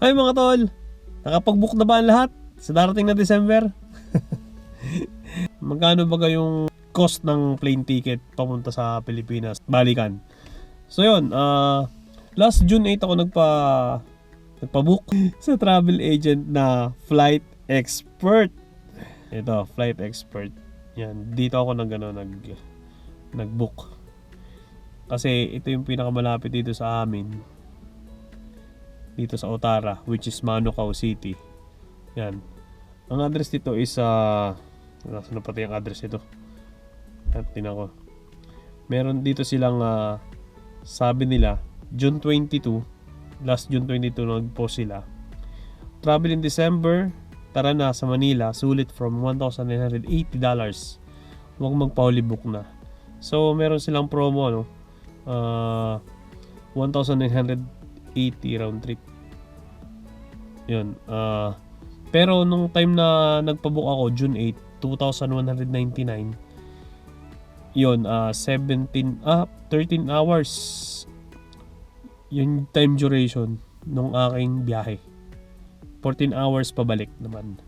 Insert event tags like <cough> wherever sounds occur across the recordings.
Hi mga tol! Nakapag-book na ba ang lahat sa darating na December? <laughs> Magkano ba yung cost ng plane ticket papunta sa Pilipinas? Balikan. So yun, ah last June 8 ako nagpa nagpa-book <laughs> sa travel agent na flight expert. Ito, flight expert. Yan, dito ako nag ano, nag nag-book. Kasi ito yung pinakamalapit dito sa amin. Dito sa Otara, which is Manukau City. Yan. Ang address dito is sa uh, nasa na pati ang address ito. At tinan ko. Meron dito silang ah, sabi nila June 22 last June 22 nag-post sila. Travel in December, tara na sa Manila, sulit from $1,980. Huwag magpa-huli book na. So, meron silang promo, ano, uh, 1,980 round trip. Yun. Uh, pero nung time na nagpa-book ako, June 8, 2,199, yun, uh, 17, ah, 13 hours yung time duration nung aking biyahe. 14 hours pabalik naman.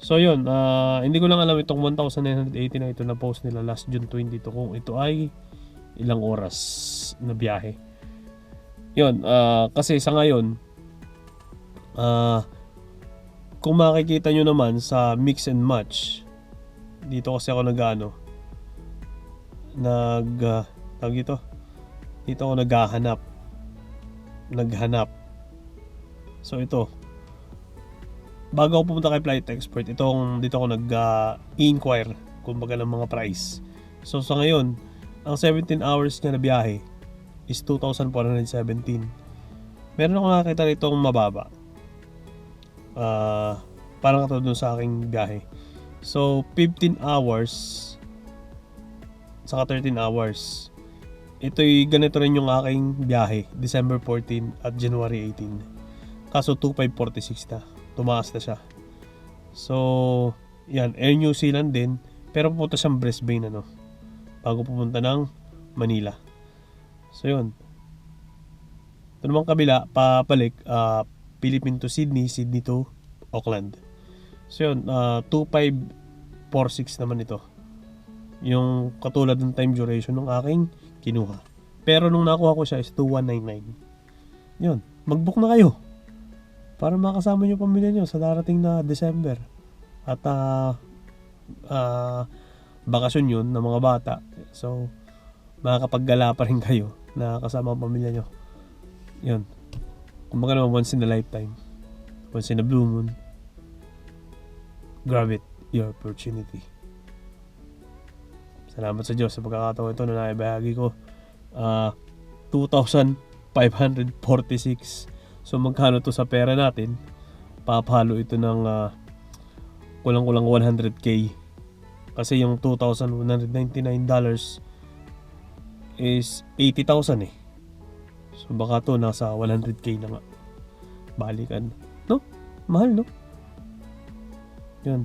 So yun, uh, hindi ko lang alam itong 1,980 na ito na post nila last June 22 kung ito ay ilang oras na biyahe. Yun, uh, kasi sa ngayon, uh, kung makikita nyo naman sa mix and match, dito kasi ako nag-ano, nag, uh, tawag ito, dito ako naghahanap, naghanap. So ito, bago ako pumunta kay Flight Expert, itong dito ako nag-inquire kumbaga ng mga price. So sa ngayon, ang 17 hours niya na biyahe is 2,417. Meron ako nakakita rito mababa. Uh, parang katulad dun sa aking biyahe. So, 15 hours saka 13 hours. Ito'y ganito rin yung aking biyahe, December 14 at January 18. Kaso 2546 na. Tumaas na siya. So, yan, Air New Zealand din. Pero pupunta siyang Brisbane ano. Bago pupunta ng Manila. So, yun. Ito naman kabila, papalik, uh, Philippine to Sydney, Sydney to Auckland. So, yun, uh, 2546 naman ito. Yung katulad ng time duration ng aking kinuha. Pero nung nakuha ko siya is 2199. Yun, mag-book na kayo para makasama nyo pamilya nyo sa darating na December. At uh, uh, bakasyon yun ng mga bata. So, makakapaggala pa rin kayo na kasama ang pamilya nyo. Yun. Kumbaga naman once in a lifetime. Once in a blue moon. Grab it. Your opportunity. Salamat sa Diyos sa pagkakataon ito na naibahagi ko. Uh, 2,546 So magkano to sa pera natin? Papalo ito ng uh, kulang-kulang 100k. Kasi yung $2,199 is 80,000 eh. So baka to nasa 100k na nga. Balikan. No? Mahal no? Yan.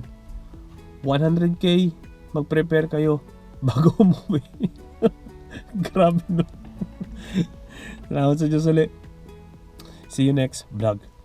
100k. Mag-prepare kayo <laughs> bago umuwi. <laughs> Grabe no. <laughs> Salamat sa Diyos ulit. See you next vlog.